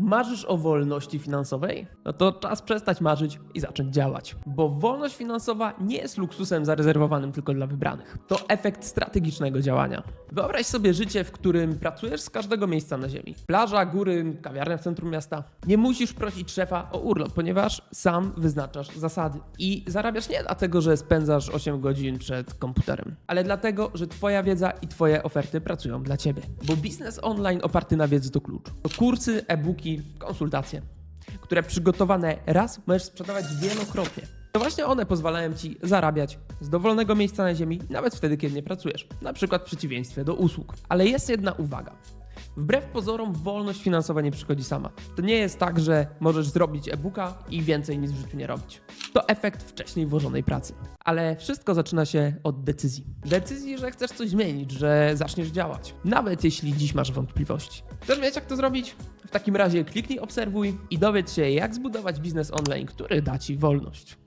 Marzysz o wolności finansowej? No to czas przestać marzyć i zacząć działać. Bo wolność finansowa nie jest luksusem zarezerwowanym tylko dla wybranych. To efekt strategicznego działania. Wyobraź sobie życie, w którym pracujesz z każdego miejsca na ziemi. Plaża, góry, kawiarnia w centrum miasta. Nie musisz prosić szefa o urlop, ponieważ sam wyznaczasz zasady. I zarabiasz nie dlatego, że spędzasz 8 godzin przed komputerem, ale dlatego, że twoja wiedza i twoje oferty pracują dla ciebie. Bo biznes online oparty na wiedzy to klucz. To kursy, e-booki, konsultacje, które przygotowane raz możesz sprzedawać wielokrotnie. To właśnie one pozwalają ci zarabiać z dowolnego miejsca na ziemi, nawet wtedy, kiedy nie pracujesz. Na przykład w przeciwieństwie do usług. Ale jest jedna uwaga. Wbrew pozorom, wolność finansowa nie przychodzi sama. To nie jest tak, że możesz zrobić e-booka i więcej nic w życiu nie robić. To efekt wcześniej włożonej pracy. Ale wszystko zaczyna się od decyzji. Decyzji, że chcesz coś zmienić, że zaczniesz działać. Nawet jeśli dziś masz wątpliwości. Chcesz wiedzieć, jak to zrobić? W takim razie kliknij obserwuj i dowiedz się, jak zbudować biznes online, który da ci wolność.